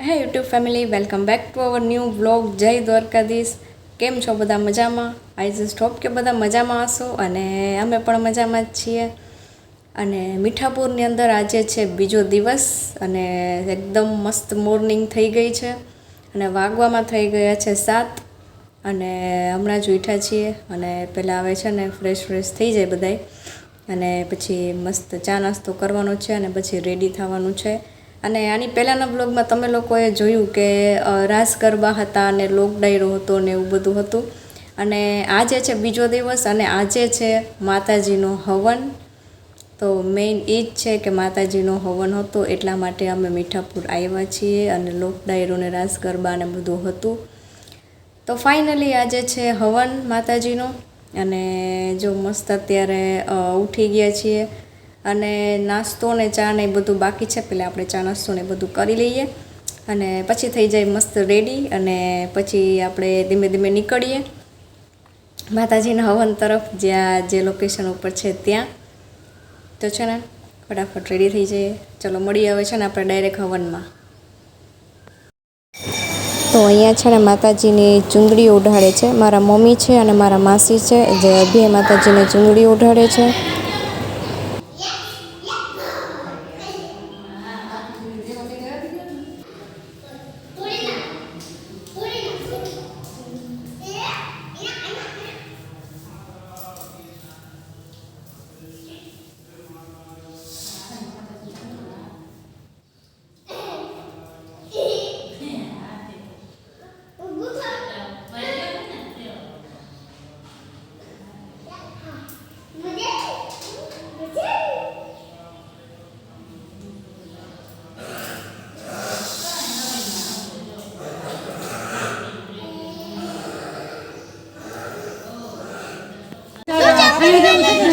Hey YouTube family, welcome back to our new vlog. જય દ્વારકાધીશ. કેમ છો બધા મજામાં? આઈ જસ્ટ હોપ કે બધા મજામાં હશો અને અમે પણ મજામાં જ છીએ. અને મીઠાપુરની અંદર આજે છે બીજો દિવસ અને એકદમ મસ્ત મોર્નિંગ થઈ ગઈ છે અને વાગવામાં થઈ ગયા છે સાત. અને હમણાં જ ઉઠ્યા છીએ અને પહેલાં આવે છે ને ફ્રેશ ફ્રેશ થઈ જાય બધાય. અને પછી મસ્ત ચા નાસ્તો કરવાનો છે અને પછી રેડી થવાનું છે. અને આની પહેલાંના બ્લોગમાં તમે લોકોએ જોયું કે રાસ ગરબા હતા અને લોક ડાયરો હતો ને એવું બધું હતું. અને આજે છે બીજો દિવસ અને આજે છે માતાજીનો હવન. તો મેઇન એ જ છે કે માતાજીનો હવન હતો એટલા માટે અમે મીઠાપુર આવ્યા છીએ અને લોક ડાયરો ને રાસ ગરબા ને બધું હતું. તો ફાઇનલી આજે છે હવન માતાજીનો. અને જો મસ્ત અત્યારે ઉઠી ગયા છીએ. અને નાસ્તો ને ચા ને બધું બાકી છે. પહેલાં આપણે ચા નાસ્તો ને બધું કરી લઈએ અને પછી થઈ જાય મસ્ત રેડી અને પછી આપણે ધીમે ધીમે નીકળીએ. માતાજીના હવન તરફ જ્યાં જે લોકેશન ઉપર છે ત્યાં. તો છે ને ફટાફટ રેડી થઈ જઈએ. ચલો મળી આવે છે ને આપણે ડાયરેક્ટ હવનમાં. તો અહીંયા છે ને માતાજીની ચુંદડી ઉઢાડે છે. મારા મમ્મી છે અને મારા માસી છે. જે અભય માતાજીની ચુંદડી ઉઢાડે છે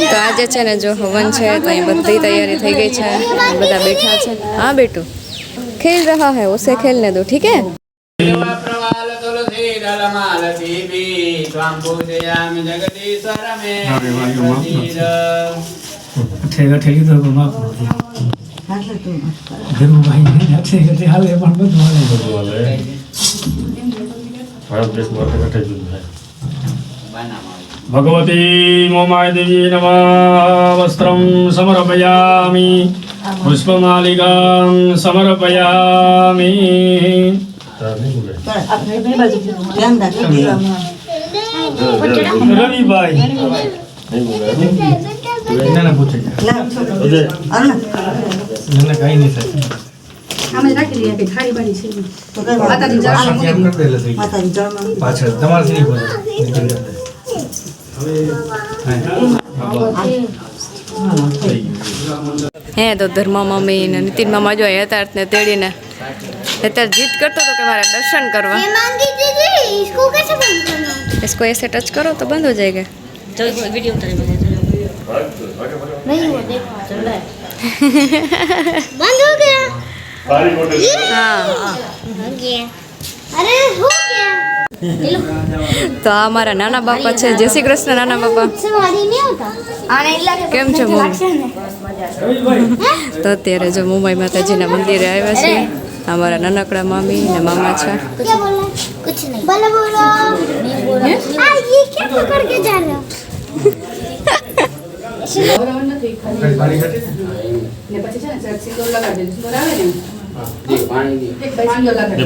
તો આજે છે ને જો હવન છે તો અહીં બધી તૈયારી થઈ ગઈ છે. બધા બેઠા છે. હા બેટું. ખેલ રહા હૈ ઉસે ખેલને દો ઠીક હે? પ્રવાલ તુલસી દલમાલ દીપી ત્વાં પૂજયામિ જગદીશ્વર મે પ્રસીદ. ઠેગા ઠેગી તો માફ ધીરુભાઈ ને ઠેગે ઠેગે હાલે પણ બધું હાલે. ભારત દેશમાં અટક અટક યુદ્ધ થાય બનાવો. ભગવતી મોમાયદેવી નમઃ વસ્ત્રમ સમર્પયામિ પુષ્પમાલિકાં સમર્પયામિ રવિભાઈ અમે રાખી કે છે. પાછળ તમારે નહીં બોલે હે તો ધર્મ મમ્મી ને નીતિન મામા જો યથાર્થ ને તેડીને યથાર્થ જીત કરતો હતો કે મારે દર્શન કરવા ये मांगी दीदी इसको कैसे बंद करना इसको ऐसे टच करो तो बंद हो जाएगा नहीं वो देखो चल रहा है बंद हो गया હા हो गया अरे हो गया તો આ મારા નાના બાપા છે. જય શ્રી કૃષ્ણ નાના બાપા. કેમ છો તો અત્યારે જો મુંબઈ માતાજીના મંદિરે આવ્યા છે. અમારા નાનકડા મામી ને મામા છે.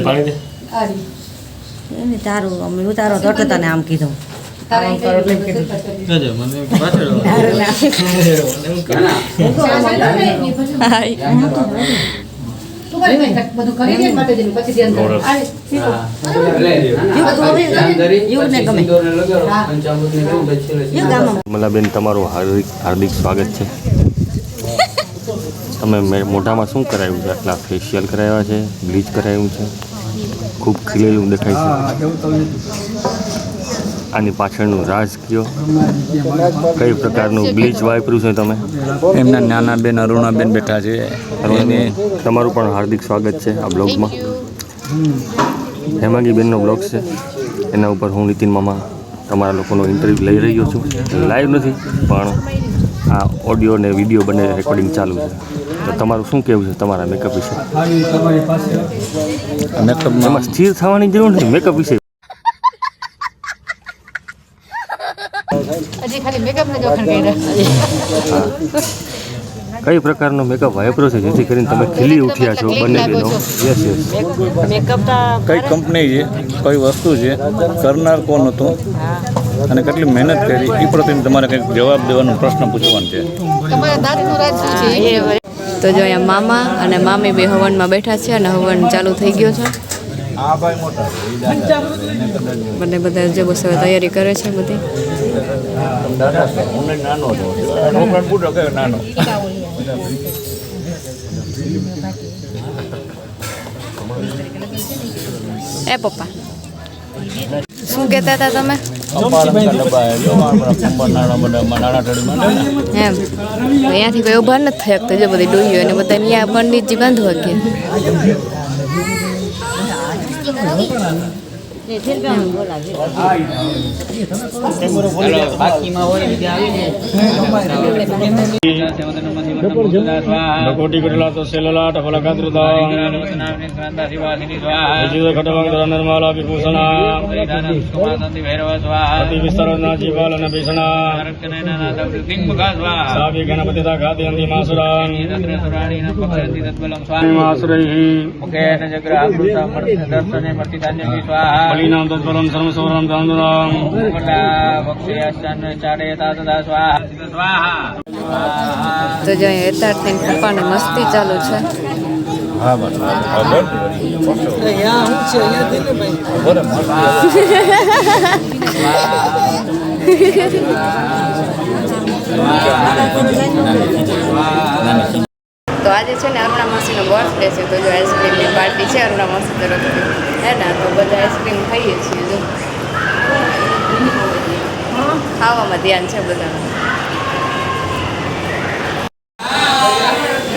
પાણી દે. એને તારું અમે ઉતારો તો તને આમ કીધું. મલાબેન તમારું હાર્દિક હાર્દિક સ્વાગત છે. તમે મે- મોઢામાં શું કરાવ્યું છે? આટલા ફેશિયલ કરાવ્યા છે બ્લીચ કરાવ્યું છે? ખૂબ ખીલેલું દેખાય છે. આની પાછળનું રાજ કયો? કઈ પ્રકારનું બ્લીચ વાપર્યું છે તમે? એમના નાના બેન અરુણાબેન બેઠા છે. એને તમારું પણ હાર્દિક સ્વાગત છે આ બ્લોગમાં. હેમાગીબેનનો બ્લોગ છે. એના ઉપર હું નીતિન મામા તમારા લોકોનો ઇન્ટરવ્યૂ લઈ રહ્યો છું. લાઈવ નથી પણ આ ઓડિયો ને વીડિયો બંને રેકોર્ડિંગ ચાલુ છે. તો તમારું શું કહેવું છે તમારા મેકઅપ વિશે? આવી તમારી પાસે મેકઅપમાં એમાં સ્થિર થવાની જરૂર નથી મેકઅપ વિશે. કઈ પ્રકારનો મેકઅપ વાપરો છે જેથી કરીને તમે ખીલી ઉઠ્યા છો બંને બેનો યસ યસ કઈ કંપની છે કઈ વસ્તુ છે કરનાર કોણ હતું અને કેટલી મહેનત કરી એ પ્રત્યે તમારે કંઈક જવાબ દેવાનો પ્રશ્ન પૂછવાનો છે. તો જો અહીંયા મામા અને મામી બે હવનમાં બેઠા છે અને હવન ચાલુ થઈ ગયો છે. બંને બધા જે બસ હવે તૈયારી કરે છે બધી. નાનો. એ પપ્પા. શું કહેતા હતા તમે? એમ. અહીંયાથી કોઈ ઊભા નથી થઈ શકતો જો બધી ડોહીઓ અને બધા અહીંયા પંડિતજી બાંધવા ગયા કોટી કટલા તો સેલલાટ ફલકાદૃતા વિજય ખટવંગ નિર્મલા વિભૂષણા અતિ વિસ્તરના જીવાલ અને ભીષણા. સાવી ગણપતિ ખાતે અંતિ માસુરાન. આશ્રય બલિનામ તત્પરમ સર્વ સૌરામ તાંદુરામ તો જો અહીંયા યથાર્થની પપ્પાની મસ્તી ચાલુ છે તો આજે છે ને અરુણા માસીનો બર્થડે છે, તો જો આઈસ્ક્રીમની પાર્ટી છે, અરુણા માસી તરફથી હે ને? તો બધા આઈસ્ક્રીમ ખાઈએ છીએ, જો. ખાવામાં ધ્યાન છે બધાનું.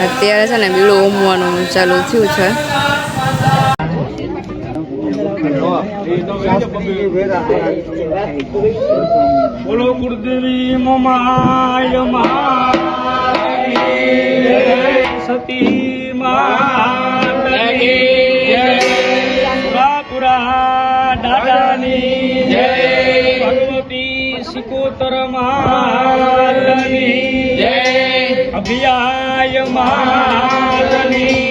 અત્યારે છે ને બીડું ઉમવાનું ચાલુ થયું છે. બોલો ગુરુદેવી મમાય માય સતી માતની પુરા દાદાની જય ભગવતી સિકોતર માતની જય અભિયાય માતની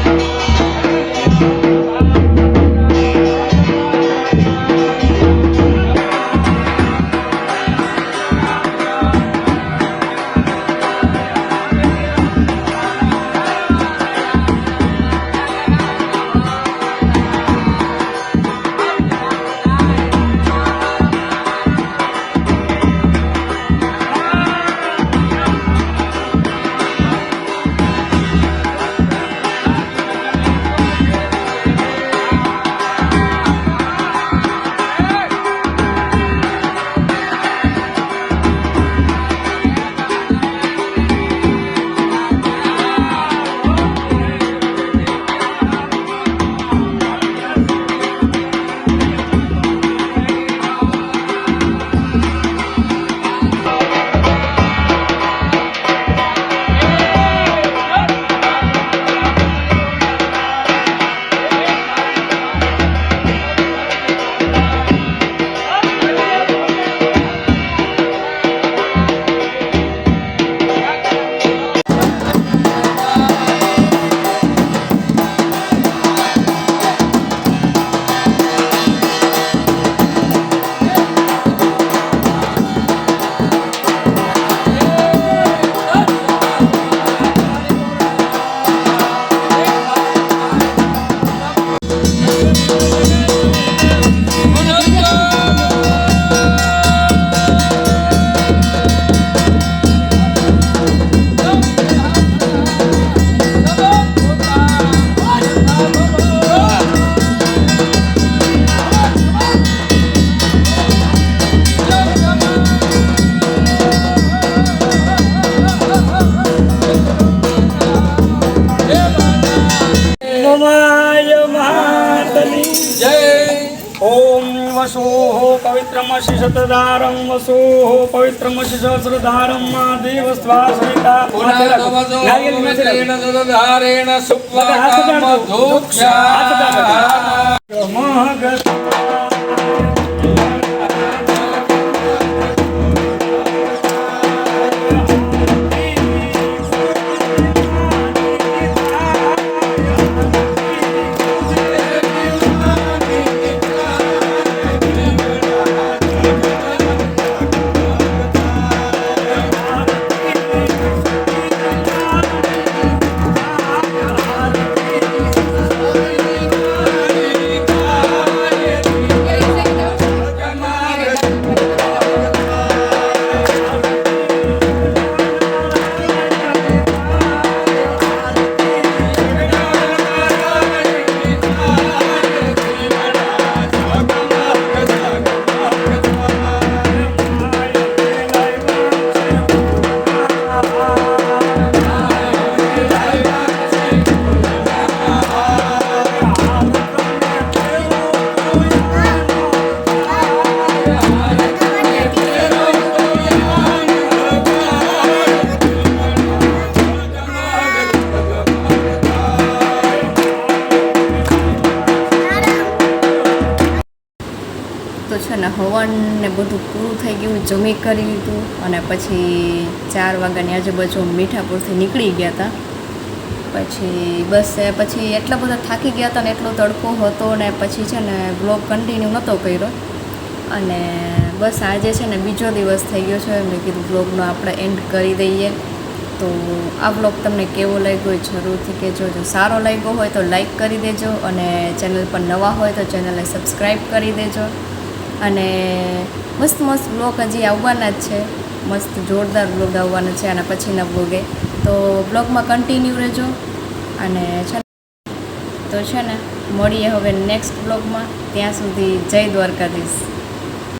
પવિત્રમસિ શતધારમ વસોહો પવિત્રમસિ સહસ્રધારમ મહાદેવ સ્વાસરિતા પુનર્ધારેણ સુપ્લકામ ધૂક્ષા મહાગતા છે ને હવન ને બધું પૂરું થઈ ગયું, જમી કરી લીધું અને પછી ચાર વાગ્યાની આજુબાજુ મીઠાપુરથી નીકળી ગયા હતા પછી બસ પછી એટલા બધા થાકી ગયા હતા ને એટલો તડકો હતો ને પછી છે ને બ્લોગ કન્ટિન્યુ નહોતો કર્યો. અને બસ આજે છે ને બીજો દિવસ થઈ ગયો છે, મેં કીધું બ્લોગનો આપણે એન્ડ કરી દઈએ. તો આ બ્લોગ તમને કેવો લાગ્યો એ જરૂરથી કહેજો. જો સારો લાગ્યો હોય તો લાઈક કરી દેજો અને ચેનલ પર નવા હોય તો ચેનલને સબસ્ક્રાઈબ કરી દેજો. અને મસ્ત મસ્ત બ્લોગ હજી આવવાના જ છે. મસ્ત જોરદાર બ્લોગ આવવાના છે આના પછીના બ્લોગે. તો બ્લોગમાં કન્ટિન્યુ રહેજો અને છે તો છે ને, મળીએ હવે નેક્સ્ટ બ્લોગમાં. ત્યાં સુધી જય દ્વારકાધીશ.